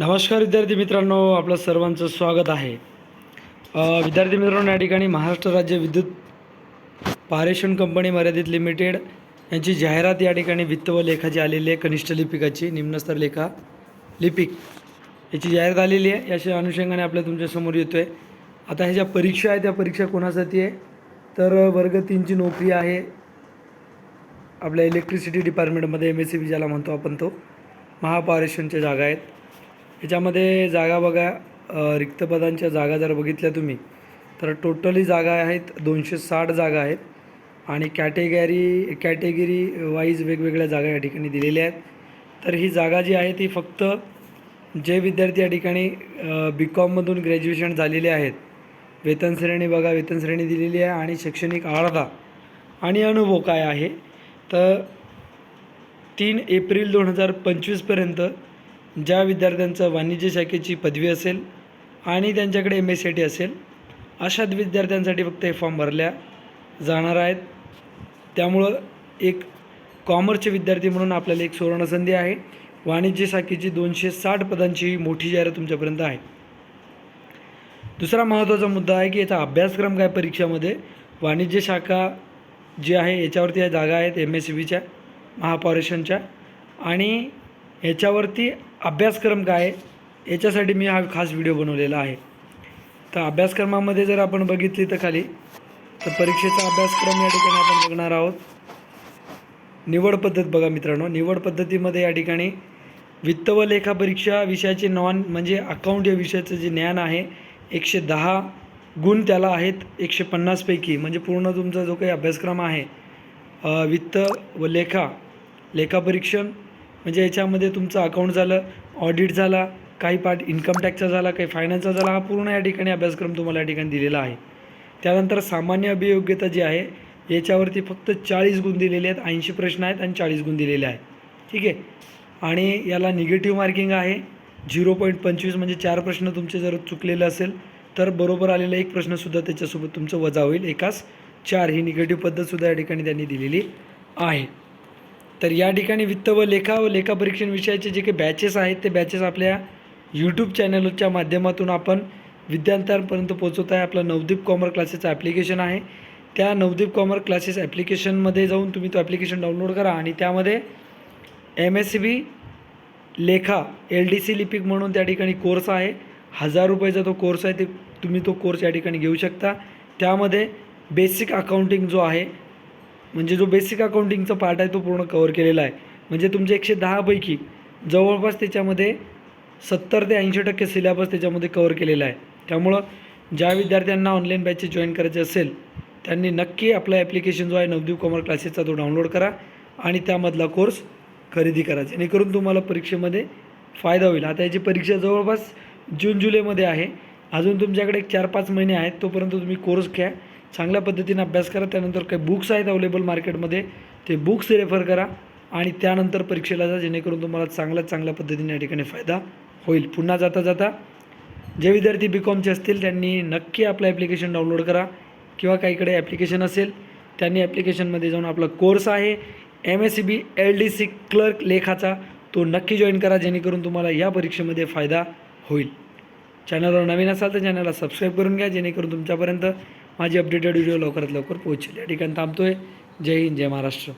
नमस्कार विद्यार्थी मित्रांनो आपलं सर्वांचं स्वागत आहे. विद्यार्थी मित्रांनो या ठिकाणी महाराष्ट्र राज्य विद्युत पारेषण कंपनी मर्यादित लिमिटेड यांची जाहिरात या ठिकाणी वित्त व लेखाची आलेली आहे कनिष्ठ लिपिकाची निम्नस्तर लेखा लिपिक याची जाहिरात आलेली आहे. याच्या अनुषंगाने आपल्या तुमच्यासमोर येतो आहे आता ह्या ज्या परीक्षा आहे त्या परीक्षा कोणासाठी आहे? तर वर्ग तीनची नोकरी आहे. आपल्या इलेक्ट्रिसिटी डिपार्टमेंटमध्ये एम एस सी बी ज्याला म्हणतो आपण तो. महापारेषणच्या जागा आहेत. याच्यामध्ये जागा बघा रिक्तपदांच्या रिक्त पदांच्या जागा जर बघितल्या तुम्ही तर टोटली जागा आहेत दोनशे साठ जागा आहेत आणि कॅटेगरी कॅटेगरी वाईज वेगवेगळ्या जागा या ठिकाणी दिलेल्या आहेत. तर ही जागा जी आहे ती फक्त जे विद्यार्थी या ठिकाणी बी कॉममधून ग्रॅज्युएशन झालेले आहेत. वेतन श्रेणी बघा वेतन श्रेणी दिलेली आहे आणि शैक्षणिक अर्धा आणि अनुभव काय आहे? तर तीन एप्रिल दोन हजार पंचवीसपर्यंत ज्या विद्यार्थ्यांचं वाणिज्य शाखेची पदवी असेल आणि त्यांच्याकडे एम एस सी टी असेल अशा विद्यार्थ्यांसाठी फक्त हे फॉर्म भरल्या जाणार आहेत. त्यामुळं एक कॉमर्सचे विद्यार्थी म्हणून आपल्याला एक सुवर्णसंधी आहे. वाणिज्य शाखेची दोनशे साठ पदांची ही मोठी जाहिरात तुमच्यापर्यंत आहे. दुसरा महत्त्वाचा मुद्दा आहे की याचा अभ्यासक्रम काय परीक्षामध्ये? वाणिज्य शाखा जी आहे याच्यावरती या जागा आहेत एम एस सी बीच्या महापॉरेशनच्या आणि याच्यावरती अभ्यासक्रम काय आहे याच्यासाठी मी हा खास व्हिडिओ बनवलेला आहे. तर अभ्यासक्रमामध्ये जर आपण बघितली तर खाली तर परीक्षेचा अभ्यासक्रम या ठिकाणी आपण बघणार आहोत. निवड पद्धत बघा मित्रांनो निवड पद्धतीमध्ये या ठिकाणी वित्त व लेखा परीक्षा विषयाचे नॉन म्हणजे अकाउंट या विषयाचं जे ज्ञान आहे एकशे दहा गुण त्याला आहेत एकशे पन्नासपैकी म्हणजे पूर्ण तुमचा जो काही अभ्यासक्रम आहे वित्त व लेखा लेखापरीक्षण म्हणजे याच्यामध्ये तुमचं अकाउंट झालं ऑडिट झाला काही पार्ट इन्कम टॅक्सचा झाला काही फायनान्सचा झाला हा पूर्ण या ठिकाणी अभ्यासक्रम तुम्हाला या ठिकाणी दिलेला आहे. त्यानंतर सामान्य अभियोग्यता जी आहे याच्यावरती फक्त चाळीस गुण दिलेले आहेत ऐंशी प्रश्न आहेत आणि चाळीस गुण दिलेले आहेत. ठीक आहे? आणि याला निगेटिव्ह मार्किंग आहे. झिरो पॉईंट पंचवीस म्हणजे चार प्रश्न तुमचे जर चुकलेले असेल तर बरोबर आलेला एक प्रश्नसुद्धा त्याच्यासोबत तुमचं वजा होईल. एकाच चार ही निगेटिव्ह पद्धतसुद्धा या ठिकाणी त्यांनी दिलेली आहे. तर या ठिकाणी वित्त व लेखा व लेखापरीक्षण विषयाचे जे काही बॅचेस आहेत ते बॅचेस आपल्या यूट्यूब चॅनलच्या माध्यमातून आपण विद्यार्थ्यांपर्यंत पोहोचवत आहे. आपलं नवदीप कॉमर क्लासेसचं ॲप्लिकेशन आहे. त्या नवदीप कॉमर क्लासेस ॲप्लिकेशनमध्ये जाऊन तुम्ही तो ॲप्लिकेशन डाउनलोड करा आणि त्यामध्ये एम एस सी बी लेखा एल डी सी लिपिक म्हणून त्या ठिकाणी कोर्स आहे. हजार रुपयाचा तो कोर्स आहे ते तुम्ही तो कोर्स या ठिकाणी घेऊ शकता. त्यामध्ये बेसिक अकाउंटिंग जो आहे म्हणजे जो बेसिक अकाउंटिंगचा पार्ट आहे तो पूर्ण कवर केलेला आहे. म्हणजे तुमचे एकशे दहापैकी जवळपास त्याच्यामध्ये सत्तर ते ऐंशी टक्के सिलेबस त्याच्यामध्ये कवर केलेला आहे. त्यामुळं ज्या विद्यार्थ्यांना ऑनलाईन बॅचेस जॉईन करायचे असेल त्यांनी नक्की आपला ॲप्लिकेशन जो आहे नवदीप कॉमर क्लासेसचा तो डाउनलोड करा आणि त्यामधला कोर्स खरेदी करा. जेणेकरून तुम्हाला परीक्षेमध्ये फायदा होईल. आता याची परीक्षा जवळपास जून जुलैमध्ये आहे. अजून तुमच्याकडे एक चार पाच महिने आहेत तोपर्यंत तुम्ही कोर्स घ्या. चांगल्या पद्धतीने अभ्यास करा. त्यानंतर काही बुक्स आहेत अवेलेबल मार्केटमध्ये ते बुक्स रेफर करा आणि त्यानंतर परीक्षेला जा जेणेकरून तुम्हाला चांगल्या चांगल्या पद्धतीने या ठिकाणी फायदा होईल. पुन्हा जाता जाता जे विद्यार्थी बी कॉमचे असतील त्यांनी नक्की आपलं ॲप्लिकेशन डाउनलोड करा. किंवा काहीकडे ॲप्लिकेशन असेल त्यांनी ॲप्लिकेशनमध्ये जाऊन आपला कोर्स आहे. M S C B L D C clerk लेखाचा तो नक्की जॉईन करा जेणेकरून तुम्हाला या परीक्षेमध्ये फायदा होईल. चॅनलवर नवीन असाल तर चॅनलला सबस्क्राईब करून घ्या जेणेकरून तुमच्यापर्यंत माझी अपडेटेड व्हिडिओ लवकरात लवकर पोहोचेल. या ठिकाणी थांबतो आहे जय हिंद जय महाराष्ट्र.